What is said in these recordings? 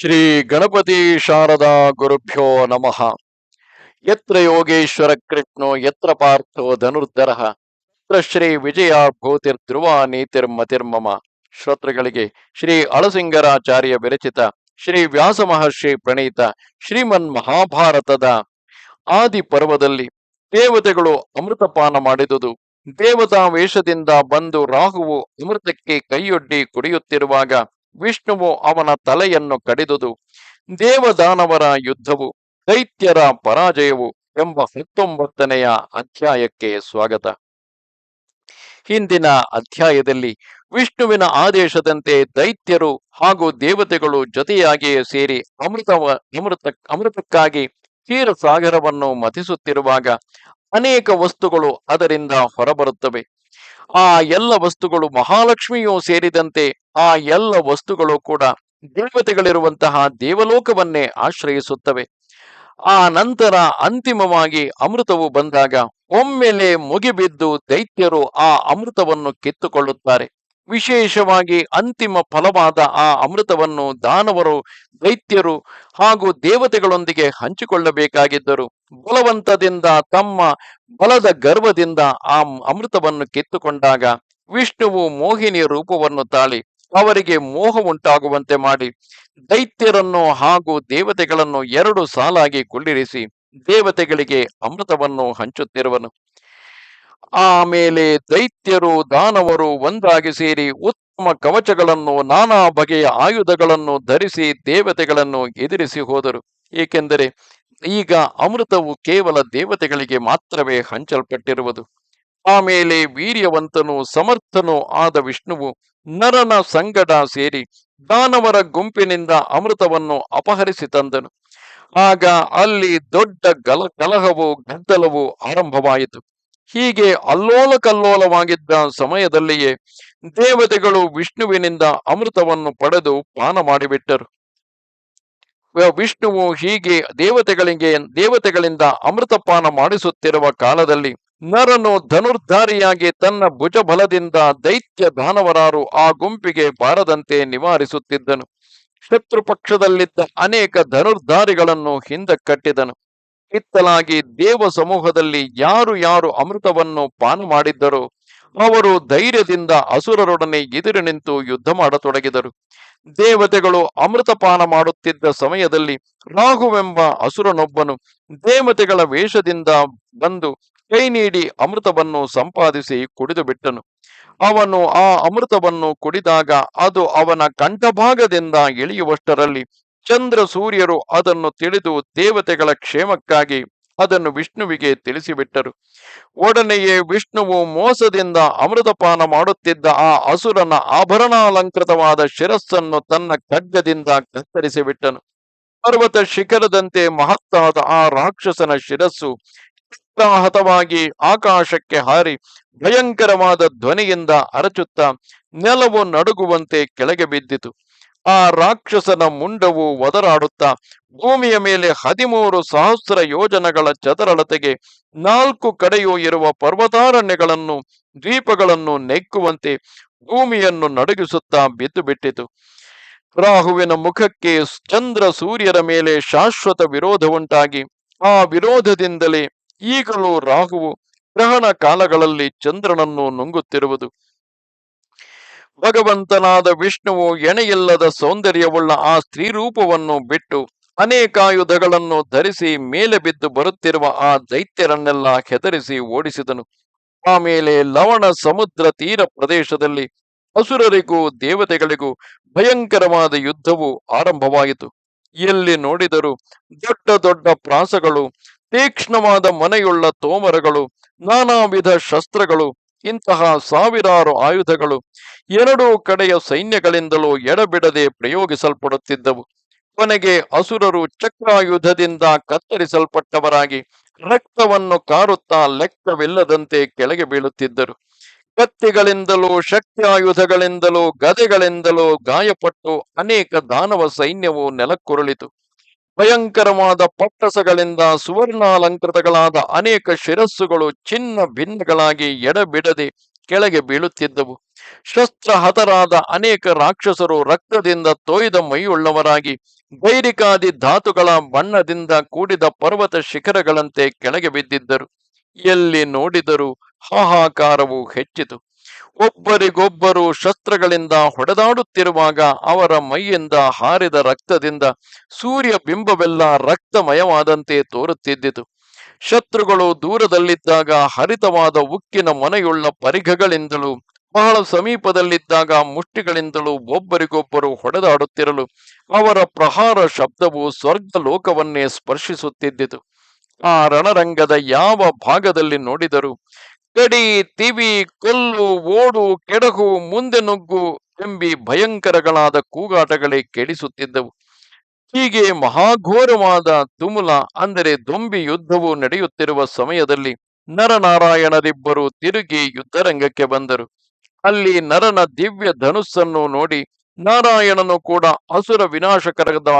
ಶ್ರೀ ಗಣಪತಿ ಶಾರದಾ ಗುರುಭ್ಯೋ ನಮಃ. ಯತ್ರ ಯೋಗೇಶ್ವರ ಕೃಷ್ಣೋ, ಯತ್ರ ಪಾರ್ಥೋ ಧನುರ್ಧರ, ಯತ್ರ ಶ್ರೀ ವಿಜಯ ಭೂತಿರ್ಧ್ರುವ ನೀತಿರ್ಮತಿರ್ಮಮ ಶ್ರೋತೃಗಳಿಗೆ ಶ್ರೀ ಅಳಸಿಂಗರಾಚಾರ್ಯ ವಿರಚಿತ ಶ್ರೀ ವ್ಯಾಸ ಮಹರ್ಷಿ ಪ್ರಣೀತ ಶ್ರೀಮನ್ ಮಹಾಭಾರತದ ಆದಿ ಪರ್ವದಲ್ಲಿ ದೇವತೆಗಳು ಅಮೃತಪಾನ ಮಾಡಿದುದು. ದೇವತಾ ವೇಷದಿಂದ ಬಂದು ರಾಹುವು ಅಮೃತಕ್ಕೆ ಕೈಯೊಡ್ಡಿ ಕುಡಿಯುತ್ತಿರುವಾಗ ವಿಷ್ಣುವು ಅವನ ತಲೆಯನ್ನು ಕಡಿದುದು. ದೇವದಾನವರ ಯುದ್ಧವು, ದೈತ್ಯರ ಪರಾಜಯವು ಎಂಬ ಹತ್ತೊಂಬತ್ತನೆಯ ಅಧ್ಯಾಯಕ್ಕೆ ಸ್ವಾಗತ. ಹಿಂದಿನ ಅಧ್ಯಾಯದಲ್ಲಿ ವಿಷ್ಣುವಿನ ಆದೇಶದಂತೆ ದೈತ್ಯರು ಹಾಗೂ ದೇವತೆಗಳು ಜೊತೆಯಾಗಿಯೇ ಸೇರಿ ಅಮೃತವ ಅಮೃತ, ಅಮೃತಕ್ಕಾಗಿ ಕ್ಷೀರಸಾಗರವನ್ನು ಮತಿಸುತ್ತಿರುವಾಗ ಅನೇಕ ವಸ್ತುಗಳು ಅದರಿಂದ ಹೊರಬರುತ್ತವೆ. ಆ ಎಲ್ಲ ವಸ್ತುಗಳು ಮಹಾಲಕ್ಷ್ಮಿಯೂ ಸೇರಿದಂತೆ ಆ ಎಲ್ಲ ವಸ್ತುಗಳು ಕೂಡ ದೇವತೆಗಳಿರುವಂತಹ ದೇವಲೋಕವನ್ನೇ ಆಶ್ರಯಿಸುತ್ತವೆ. ಆ ನಂತರ ಅಂತಿಮವಾಗಿ ಅಮೃತವು ಬಂದಾಗ ಒಮ್ಮೆಲೆ ಮುಗಿಬಿದ್ದು ದೈತ್ಯರು ಆ ಅಮೃತವನ್ನು ಕಿತ್ತುಕೊಳ್ಳುತ್ತಾರೆ. ವಿಶೇಷವಾಗಿ ಅಂತಿಮ ಫಲವಾದ ಆ ಅಮೃತವನ್ನು ದಾನವರು, ದೈತ್ಯರು ಹಾಗೂ ದೇವತೆಗಳೊಂದಿಗೆ ಹಂಚಿಕೊಳ್ಳಬೇಕಾಗಿದ್ದರು. ಬಲವಂತದಿಂದ ತಮ್ಮ ಬಲದ ಗರ್ವದಿಂದ ಆ ಅಮೃತವನ್ನು ಕಿತ್ತುಕೊಂಡಾಗ ವಿಷ್ಣುವು ಮೋಹಿನಿ ರೂಪವನ್ನು ತಾಳಿ ಅವರಿಗೆ ಮೋಹ ಉಂಟಾಗುವಂತೆ ಮಾಡಿ ದೈತ್ಯರನ್ನು ಹಾಗೂ ದೇವತೆಗಳನ್ನು ಎರಡು ಸಾಲಾಗಿ ಕುಳ್ಳಿರಿಸಿ ದೇವತೆಗಳಿಗೆ ಅಮೃತವನ್ನು ಹಂಚುತ್ತಿರುವನು. ಆಮೇಲೆ ದೈತ್ಯರು ದಾನವರು ಒಂದಾಗಿ ಸೇರಿ ಉತ್ತಮ ಕವಚಗಳನ್ನು ನಾನಾ ಬಗೆಯ ಆಯುಧಗಳನ್ನು ಧರಿಸಿ ದೇವತೆಗಳನ್ನು ಎದುರಿಸಿ ಹೋದರು. ಏಕೆಂದರೆ ಈಗ ಅಮೃತವು ಕೇವಲ ದೇವತೆಗಳಿಗೆ ಮಾತ್ರವೇ ಹಂಚಲ್ಪಟ್ಟಿರುವುದು. ಆಮೇಲೆ ವೀರ್ಯವಂತನು ಸಮರ್ಥನೂ ಆದ ವಿಷ್ಣುವು ನರನ ಸಂಗಡ ಸೇರಿ ದಾನವರ ಗುಂಪಿನಿಂದ ಅಮೃತವನ್ನು ಅಪಹರಿಸಿ ತಂದನು. ಆಗ ಅಲ್ಲಿ ದೊಡ್ಡ ಗಲ, ಕಲಹವು ಗದ್ದಲವು ಆರಂಭವಾಯಿತು. ಹೀಗೆ ಅಲ್ಲೋಲ ಕಲ್ಲೋಲವಾಗಿದ್ದ ಸಮಯದಲ್ಲಿಯೇ ದೇವತೆಗಳು ವಿಷ್ಣುವಿನಿಂದ ಅಮೃತವನ್ನು ಪಡೆದು ಪಾನ ಮಾಡಿಬಿಟ್ಟರು ವಿಷ್ಣುವು ಹೀಗೆ ದೇವತೆಗಳಿಗೆ, ದೇವತೆಗಳಿಂದ ಅಮೃತಪಾನ ಮಾಡಿಸುತ್ತಿರುವ ಕಾಲದಲ್ಲಿ ನರನು ಧನುರ್ಧಾರಿಯಾಗಿ ತನ್ನ ಭುಜಬಲದಿಂದ ದೈತ್ಯ ದಾನವರಾರು ಆ ಗುಂಪಿಗೆ ಬಾರದಂತೆ ನಿವಾರಿಸುತ್ತಿದ್ದನು. ಶತ್ರು ಪಕ್ಷದಲ್ಲಿದ್ದ ಅನೇಕ ಧನುರ್ಧಾರಿಗಳನ್ನು ಹಿಂದಕ್ಕಟ್ಟಿದನು. ಇತ್ತಲಾಗಿ ದೇವ ಸಮೂಹದಲ್ಲಿ ಯಾರು ಯಾರು ಅಮೃತವನ್ನು ಪಾನ ಮಾಡಿದ್ದರೋ, ಅವರು ಧೈರ್ಯದಿಂದ ಅಸುರರೊಡನೆ ಎದುರು ನಿಂತು ಯುದ್ಧ ಮಾಡತೊಡಗಿದರು. ದೇವತೆಗಳು ಅಮೃತಪಾನ ಮಾಡುತ್ತಿದ್ದ ಸಮಯದಲ್ಲಿ ರಾಹುವೆಂಬ ಅಸುರನೊಬ್ಬನು ದೇವತೆಗಳ ವೇಷದಿಂದ ಬಂದು ಕೈ ನೀಡಿ ಅಮೃತವನ್ನು ಸಂಪಾದಿಸಿ ಕುಡಿದು ಬಿಟ್ಟನು. ಅವನು ಆ ಅಮೃತವನ್ನು ಕುಡಿದಾಗ ಅದು ಅವನ ಕಂಠಭಾಗದಿಂದ ಇಳಿಯುವಷ್ಟರಲ್ಲಿ ಚಂದ್ರ ಸೂರ್ಯರು ಅದನ್ನು ತಿಳಿದು ದೇವತೆಗಳ ಕ್ಷೇಮಕ್ಕಾಗಿ ಅದನ್ನು ವಿಷ್ಣುವಿಗೆ ತಿಳಿಸಿಬಿಟ್ಟರು. ಒಡನೆಯೇ ವಿಷ್ಣುವು ಮೋಸದಿಂದ ಅಮೃತಪಾನ ಮಾಡುತ್ತಿದ್ದ ಆ ಅಸುರನ ಆಭರಣಾಲಂಕೃತವಾದ ಶಿರಸ್ಸನ್ನು ತನ್ನ ಖಡ್ಗದಿಂದ ಕತ್ತರಿಸಿಬಿಟ್ಟನು. ಪರ್ವತ ಶಿಖರದಂತೆ ಮಹತ್ತಾದ ಆ ರಾಕ್ಷಸನ ಶಿರಸ್ಸು ಹತವಾಗಿ ಆಕಾಶಕ್ಕೆ ಹಾರಿ ಭಯಂಕರವಾದ ಧ್ವನಿಯಿಂದ ಅರಚುತ್ತಾ ನೆಲವು ನಡುಗುವಂತೆ ಕೆಳಗೆ ಬಿದ್ದಿತು. ಆ ರಾಕ್ಷಸನ ಮುಂಡವು ಒದರಾಡುತ್ತಾ ಭೂಮಿಯ ಮೇಲೆ ಹದಿಮೂರು ಸಹಸ್ರ ಯೋಜನಗಳ ಚದರಳತೆಗೆ ನಾಲ್ಕು ಕಡೆಯೂ ಇರುವ ಪರ್ವತಾರಣ್ಯಗಳನ್ನು, ದ್ವೀಪಗಳನ್ನು ನೆಕ್ಕುವಂತೆ ಭೂಮಿಯನ್ನು ನಡುಗಿಸುತ್ತಾ ಬಿದ್ದು ಬಿಟ್ಟಿತು ರಾಹುವಿನ ಮುಖಕ್ಕೆ ಚಂದ್ರ ಸೂರ್ಯರ ಮೇಲೆ ಶಾಶ್ವತ ವಿರೋಧ ಉಂಟಾಗಿ ಆ ವಿರೋಧದಿಂದಲೇ ಈಗಲೂ ರಾಹುವು ಗ್ರಹಣ ಕಾಲಗಳಲ್ಲಿ ಚಂದ್ರನನ್ನು ನುಂಗುತ್ತಿರುವುದು. ಭಗವಂತನಾದ ವಿಷ್ಣುವು ಎಣೆಯಿಲ್ಲದ ಸೌಂದರ್ಯವುಳ್ಳ ಆ ಸ್ತ್ರೀ ರೂಪವನ್ನು ಬಿಟ್ಟು ಅನೇಕಾಯುಧಗಳನ್ನು ಧರಿಸಿ ಮೇಲೆ ಬಿದ್ದು ಬರುತ್ತಿರುವ ಆ ದೈತ್ಯರನ್ನೆಲ್ಲ ಹೆದರಿಸಿ ಓಡಿಸಿದನು. ಆಮೇಲೆ ಲವಣ ಸಮುದ್ರ ತೀರ ಪ್ರದೇಶದಲ್ಲಿ ಅಸುರರಿಗೂ ದೇವತೆಗಳಿಗೂ ಭಯಂಕರವಾದ ಯುದ್ಧವು ಆರಂಭವಾಯಿತು. ಎಲ್ಲಿ ನೋಡಿದರೂ ದೊಡ್ಡ ದೊಡ್ಡ ಪ್ರಾಸಗಳು, ತೀಕ್ಷ್ಣವಾದ ಮನೆಯುಳ್ಳ ತೋಮರಗಳು ನಾನಾ ವಿಧ ಶಸ್ತ್ರಗಳು ಇಂತಹ ಸಾವಿರಾರು ಆಯುಧಗಳು ಎರಡೂ ಕಡೆಯ ಸೈನ್ಯಗಳಿಂದಲೂ ಎಡಬಿಡದೆ ಪ್ರಯೋಗಿಸಲ್ಪಡುತ್ತಿದ್ದವು. ಕೊನೆಗೆ ಅಸುರರು ಚಕ್ರಾಯುಧದಿಂದ ಕತ್ತರಿಸಲ್ಪಟ್ಟವರಾಗಿ ರಕ್ತವನ್ನು ಕಾರುತ್ತಾ ಲೆಕ್ಕವಿಲ್ಲದಂತೆ ಕೆಳಗೆ ಬೀಳುತ್ತಿದ್ದರು. ಕತ್ತಿಗಳಿಂದಲೂ, ಶಕ್ತಿಯಾಯುಧಗಳಿಂದಲೂ, ಗದೆಗಳಿಂದಲೂ ಗಾಯಪಟ್ಟು ಅನೇಕ ದಾನವ ಸೈನ್ಯವು ನೆಲಕ್ಕುರುಳಿತು. ಭಯಂಕರವಾದ ಪಟ್ಟಸಗಳಿಂದ ಸುವರ್ಣಾಲಂಕೃತಗಳಾದ ಅನೇಕ ಶಿರಸ್ಸುಗಳು ಚಿನ್ನ ಭಿನ್ನಗಳಾಗಿ ಎಡಬಿಡದೆ ಕೆಳಗೆ ಬೀಳುತ್ತಿದ್ದವು. ಶಸ್ತ್ರ ಹತರಾದ ಅನೇಕ ರಾಕ್ಷಸರು ರಕ್ತದಿಂದ ತೋಯ್ದ ಮೈಯುಳ್ಳವರಾಗಿ ಗೈರಿಕಾದಿ ಧಾತುಗಳ ಬಣ್ಣದಿಂದ ಕೂಡಿದ ಪರ್ವತ ಶಿಖರಗಳಂತೆ ಕೆಳಗೆ ಬಿದ್ದಿದ್ದರು. ಎಲ್ಲಿ ನೋಡಿದರೂ ಹಾಹಾಕಾರವು ಹೆಚ್ಚಿತು. ಒಬ್ಬರಿಗೊಬ್ಬರು ಶಸ್ತ್ರಗಳಿಂದ ಹೊಡೆದಾಡುತ್ತಿರುವಾಗ ಅವರ ಮೈಯಿಂದ ಹಾರಿದ ರಕ್ತದಿಂದ ಸೂರ್ಯ ಬಿಂಬವೆಲ್ಲ ರಕ್ತಮಯವಾದಂತೆ ತೋರುತ್ತಿದ್ದಿತು. ಶತ್ರುಗಳು ದೂರದಲ್ಲಿದ್ದಾಗ ಹರಿತವಾದ ಉಕ್ಕಿನ ಮೊನೆಯುಳ್ಳ ಪರಿಘಗಳಿಂದಲೂ ಬಹಳ ಸಮೀಪದಲ್ಲಿದ್ದಾಗ ಮುಷ್ಟಿಗಳಿಂದಲೂ ಒಬ್ಬರಿಗೊಬ್ಬರು ಹೊಡೆದಾಡುತ್ತಿರಲು ಅವರ ಪ್ರಹಾರ ಶಬ್ದವು ಸ್ವರ್ಗ ಲೋಕವನ್ನೇ ಸ್ಪರ್ಶಿಸುತ್ತಿದ್ದಿತು. ಆ ರಣರಂಗದ ಯಾವ ಭಾಗದಲ್ಲಿ ನೋಡಿದರೂ ಕಡಿ ತಿವಿ, ಕೊಲ್ಲು, ಓಡು, ಕೆಡಗು, ಮುಂದೆ ನುಗ್ಗು ಎಂಬಿ ಭಯಂಕರಗಳಾದ ಕೂಗಾಟಗಳೇ ಕೇಳಿಸುತ್ತಿದ್ದವು ಹೀಗೆ ಮಹಾಘೋರವಾದ ತುಮುಲ ಅಂದರೆ ದೊಂಬಿ ಯುದ್ಧವು ನಡೆಯುತ್ತಿರುವ ಸಮಯದಲ್ಲಿ ನರನಾರಾಯಣರಿಬ್ಬರು ತಿರುಗಿ ಯುದ್ಧರಂಗಕ್ಕೆ ಬಂದರು. ಅಲ್ಲಿ ನರನ ದಿವ್ಯ ಧನುಸ್ಸನ್ನು ನೋಡಿ ನಾರಾಯಣನು ಕೂಡ ಅಸುರ ವಿನಾಶಕರದ,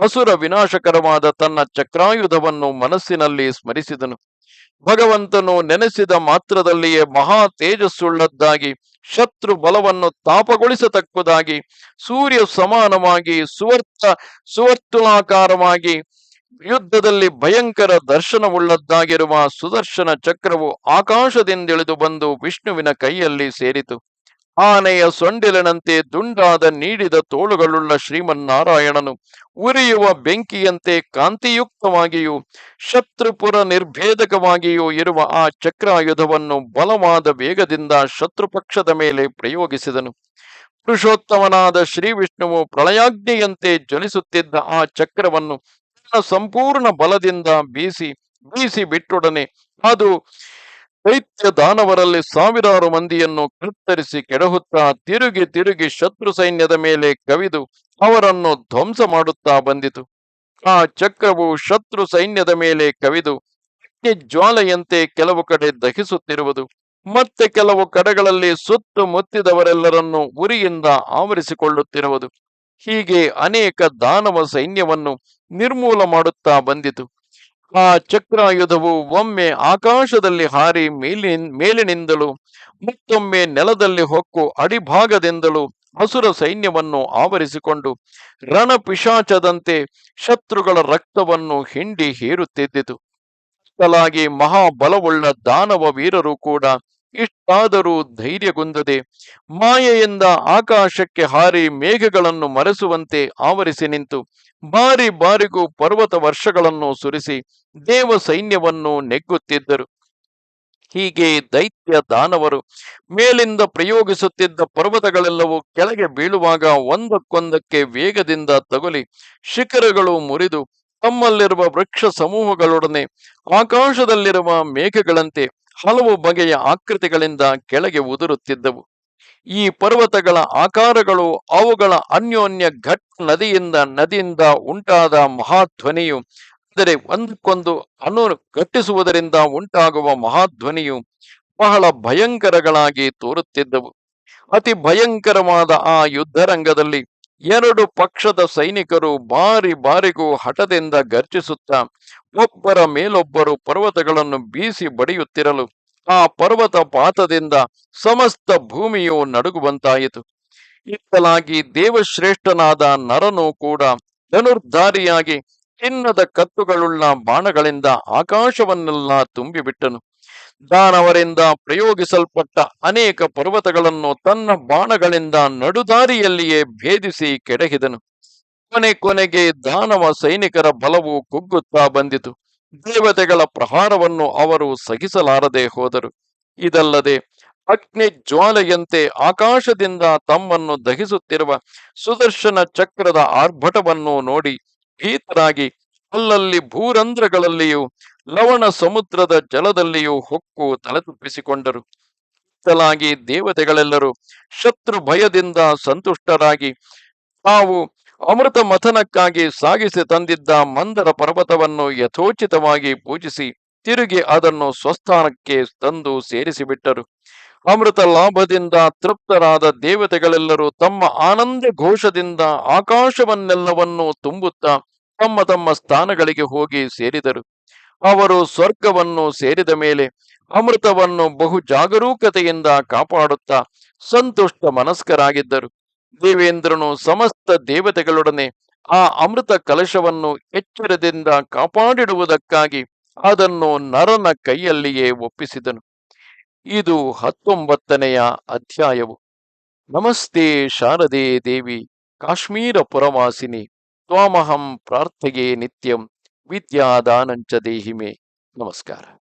ಅಸುರ ವಿನಾಶಕರವಾದ ತನ್ನ ಚಕ್ರಾಯುಧವನ್ನು ಮನಸ್ಸಿನಲ್ಲಿ ಸ್ಮರಿಸಿದನು. ಭಗವಂತನು ನೆನೆಸಿದ ಮಾತ್ರದಲ್ಲಿಯೇ ಮಹಾ ತೇಜಸ್ಸುಳ್ಳದ್ದಾಗಿ, ಶತ್ರು ಬಲವನ್ನು ತಾಪಗೊಳಿಸತಕ್ಕುದಾಗಿ, ಸೂರ್ಯ ಸಮಾನವಾಗಿ, ಸುವರ್ತ ಸುವರ್ತುಲಾಕಾರವಾಗಿ ಯುದ್ಧದಲ್ಲಿ ಭಯಂಕರ ದರ್ಶನವುಳ್ಳದ್ದಾಗಿರುವ ಸುದರ್ಶನ ಚಕ್ರವು ಆಕಾಶದಿಂದಿಳಿದು ಬಂದು ವಿಷ್ಣುವಿನ ಕೈಯಲ್ಲಿ ಸೇರಿತು. ಆನೆಯ ಸೊಂಡಿಲಿನಂತೆ ದುಂಡಾದ ನೀಡಿದ ತೋಳುಗಳುಳ್ಳ ಶ್ರೀಮನ್ನಾರಾಯಣನು ಉರಿಯುವ ಬೆಂಕಿಯಂತೆ ಕಾಂತಿಯುಕ್ತವಾಗಿಯೂ ಶತ್ರುಪುರ ನಿರ್ಭೇದಕವಾಗಿಯೂ ಇರುವ ಆ ಚಕ್ರಾಯುಧವನ್ನು ಬಲವಾದ ವೇಗದಿಂದ ಶತ್ರುಪಕ್ಷದ ಮೇಲೆ ಪ್ರಯೋಗಿಸಿದನು. ಪುರುಷೋತ್ತಮನಾದ ಶ್ರೀ ವಿಷ್ಣುವು ಪ್ರಳಯಾಗ್ನಿಯಂತೆ ಜ್ವಲಿಸುತ್ತಿದ್ದ ಆ ಚಕ್ರವನ್ನು ತನ್ನ ಸಂಪೂರ್ಣ ಬಲದಿಂದ ಬೀಸಿ ಬೀಸಿ ಬಿಟ್ಟೊಡನೆ ಅದು ದೈತ್ಯ ದಾನವರಲ್ಲಿ ಸಾವಿರಾರು ಮಂದಿಯನ್ನು ಕತ್ತರಿಸಿ ಕೆಡಹುತ್ತಾ ತಿರುಗಿ ತಿರುಗಿ ಶತ್ರು ಸೈನ್ಯದ ಮೇಲೆ ಕವಿದು ಅವರನ್ನು ಧ್ವಂಸ ಮಾಡುತ್ತಾ ಬಂದಿತು. ಆ ಚಕ್ರವು ಶತ್ರು ಸೈನ್ಯದ ಮೇಲೆ ಕವಿದು ಅಗ್ನಿ ಜ್ವಾಲೆಯಂತೆ ಕೆಲವು ಕಡೆ ದಹಿಸುತ್ತಿರುವುದು. ಮತ್ತೆ ಕೆಲವು ಕಡೆಗಳಲ್ಲಿ ಸುತ್ತು ಮುತ್ತಿದವರೆಲ್ಲರನ್ನು ಉರಿಯಿಂದ ಆವರಿಸಿಕೊಳ್ಳುತ್ತಿರುವುದು. ಹೀಗೆ ಅನೇಕ ದಾನವ ಸೈನ್ಯವನ್ನು ನಿರ್ಮೂಲ ಮಾಡುತ್ತಾ ಬಂದಿತು. ಆ ಚಕ್ರಾಯುಧವು ಒಮ್ಮೆ ಆಕಾಶದಲ್ಲಿ ಹಾರಿ ಮೇಲಿನ, ಮೇಲಿನಿಂದಲೂ ಮತ್ತೊಮ್ಮೆ ನೆಲದಲ್ಲಿ ಹೊಕ್ಕು ಅಡಿಭಾಗದಿಂದಲೂ ಹಸುರ ಸೈನ್ಯವನ್ನು ಆವರಿಸಿಕೊಂಡು ರಣಪಿಶಾಚದಂತೆ ಶತ್ರುಗಳ ರಕ್ತವನ್ನು ಹಿಂಡಿ ಹೀರುತ್ತಿದ್ದಿತು. ಅಷ್ಟಲಾಗಿ ಮಹಾಬಲವುಳ್ಳ ದಾನವ ವೀರರು ಕೂಡ ಇಷ್ಟಾದರೂ ಧೈರ್ಯಗುಂದದೆ ಮಾಯೆಯಿಂದ ಆಕಾಶಕ್ಕೆ ಹಾರಿ ಮೇಘಗಳನ್ನು ಮರೆಸುವಂತೆ ಆವರಿಸಿ ನಿಂತು ಬಾರಿ ಬಾರಿಗೂ ಪರ್ವತ ವರ್ಷಗಳನ್ನು ಸುರಿಸಿ ದೇವ ಸೈನ್ಯವನ್ನು ನೆಗ್ಗುತ್ತಿದ್ದರು. ಹೀಗೆ ದೈತ್ಯ ದಾನವರು ಮೇಲಿಂದ ಪ್ರಯೋಗಿಸುತ್ತಿದ್ದ ಪರ್ವತಗಳೆಲ್ಲವೂ ಕೆಳಗೆ ಬೀಳುವಾಗ ಒಂದಕ್ಕೊಂದಕ್ಕೆ ವೇಗದಿಂದ ತಗುಲಿ ಶಿಖರಗಳು ಮುರಿದು ತಮ್ಮಲ್ಲಿರುವ ವೃಕ್ಷ ಸಮೂಹಗಳೊಡನೆ ಆಕಾಶದಲ್ಲಿರುವ ಮೇಘಗಳಂತೆ ಹಲವು ಬಗೆಯ ಆಕೃತಿಗಳಿಂದ ಕೆಳಗೆ ಉದುರುತ್ತಿದ್ದವು. ಈ ಪರ್ವತಗಳ ಆಕಾರಗಳು ಅವುಗಳ ಅನ್ಯೋನ್ಯ ಘಟ್ ನದಿಯಿಂದ ನದಿಯಿಂದ ಉಂಟಾದ ಮಹಾಧ್ವನಿಯು, ಅಂದರೆ ಒಂದಕ್ಕೊಂದು ಅನು ಘಟ್ಟಿಸುವುದರಿಂದ ಉಂಟಾಗುವ ಮಹಾಧ್ವನಿಯು ಬಹಳ ಭಯಂಕರಗಳಾಗಿ ತೋರುತ್ತಿದ್ದವು. ಅತಿ ಭಯಂಕರವಾದ ಆ ಯುದ್ಧರಂಗದಲ್ಲಿ ಎರಡು ಪಕ್ಷದ ಸೈನಿಕರು ಬಾರಿ ಬಾರಿಗೂ ಹಠದಿಂದ ಗರ್ಜಿಸುತ್ತಾ, ಒಬ್ಬರ ಮೇಲೊಬ್ಬರು ಪರ್ವತಗಳನ್ನು ಬೀಸಿ ಬಡಿಯುತ್ತಿರಲು ಆ ಪರ್ವತ ಪಾತದಿಂದ ಸಮಸ್ತ ಭೂಮಿಯು ನಡುಗುವಂತಾಯಿತು. ಇತ್ತಲಾಗಿ ದೇವಶ್ರೇಷ್ಠನಾದ ನರನು ಕೂಡ ಧನುರ್ಧಾರಿಯಾಗಿ ಚಿನ್ನದ ಕತ್ತುಗಳುಳ್ಳ ಬಾಣಗಳಿಂದ ಆಕಾಶವನ್ನೆಲ್ಲ ತುಂಬಿಬಿಟ್ಟನು. ದಾನವರಿಂದ ಪ್ರಯೋಗಿಸಲ್ಪಟ್ಟ ಅನೇಕ ಪರ್ವತಗಳನ್ನು ತನ್ನ ಬಾಣಗಳಿಂದ ನಡುದಾರಿಯಲ್ಲಿಯೇ ಭೇದಿಸಿ ಕೆಡಹಿದನು. ಕೊನೆ ಕೊನೆಗೆ ದಾನವ ಸೈನಿಕರ ಬಲವು ಕುಗ್ಗುತ್ತಾ ಬಂದಿತು. ದೇವತೆಗಳ ಪ್ರಹಾರವನ್ನು ಅವರು ಸಹಿಸಲಾರದೆ ಹೋದರು. ಇದಲ್ಲದೆ ಅಗ್ನಿ ಜ್ವಾಲೆಯಂತೆ ಆಕಾಶದಿಂದ ತಮ್ಮನ್ನು ದಹಿಸುತ್ತಿರುವ ಸುದರ್ಶನ ಚಕ್ರದ ಆರ್ಭಟವನ್ನು ನೋಡಿ ಭೀತರಾಗಿ ಅಲ್ಲಲ್ಲಿ ಭೂರಂಧ್ರಗಳಲ್ಲಿಯೂ ಲವಣ ಸಮುದ್ರದ ಜಲದಲ್ಲಿಯೂ ಹೊಕ್ಕು ತಲೆತುಪ್ಪಿಸಿಕೊಂಡರು. ಇತ್ತಲಾಗಿ ದೇವತೆಗಳೆಲ್ಲರೂ ಶತ್ರು ಭಯದಿಂದ ಸಂತುಷ್ಟರಾಗಿ ತಾವು ಅಮೃತ ಮಥನಕ್ಕಾಗಿ ಸಾಗಿಸಿ ತಂದಿದ್ದ ಮಂದರ ಪರ್ವತವನ್ನು ಯಥೋಚಿತವಾಗಿ ಪೂಜಿಸಿ ತಿರುಗಿ ಅದನ್ನು ಸ್ವಸ್ಥಾನಕ್ಕೆ ತಂದು ಸೇರಿಸಿಬಿಟ್ಟರು. ಅಮೃತ ಲಾಭದಿಂದ ತೃಪ್ತರಾದ ದೇವತೆಗಳೆಲ್ಲರೂ ತಮ್ಮ ಆನಂದ ಘೋಷದಿಂದ ಆಕಾಶವನ್ನೆಲ್ಲವನ್ನೂ ತುಂಬುತ್ತಾ ತಮ್ಮ ತಮ್ಮ ಸ್ಥಾನಗಳಿಗೆ ಹೋಗಿ ಸೇರಿದರು. ಅವರು ಸ್ವರ್ಗವನ್ನು ಸೇರಿದ ಮೇಲೆ ಅಮೃತವನ್ನು ಬಹು ಜಾಗರೂಕತೆಯಿಂದ ಕಾಪಾಡುತ್ತಾ ಸಂತುಷ್ಟ ಮನಸ್ಕರಾಗಿದ್ದರು ದೇವೇಂದ್ರನು ಸಮಸ್ತ ದೇವತೆಗಳೊಡನೆ ಆ ಅಮೃತ ಕಲಶವನ್ನು ಎಚ್ಚರದಿಂದ ಕಾಪಾಡಿಡುವುದಕ್ಕಾಗಿ ಅದನ್ನು ನರನ ಕೈಯಲ್ಲಿಯೇ ಒಪ್ಪಿಸಿದನು. ಇದು ಹತ್ತೊಂಬತ್ತನೆಯ ಅಧ್ಯಾಯವು. ನಮಸ್ತೆ ಶಾರದೆ ದೇವಿ, ಕಾಶ್ಮೀರ ಪುರವಾಸಿನಿ, ತ್ವಾಮಹಂ ಪ್ರಾರ್ಥೆಯೇ ನಿತ್ಯಂ, ವಿದ್ಯಾದಾನಂಚ ದೇಹಿಮೆ. ನಮಸ್ಕಾರ.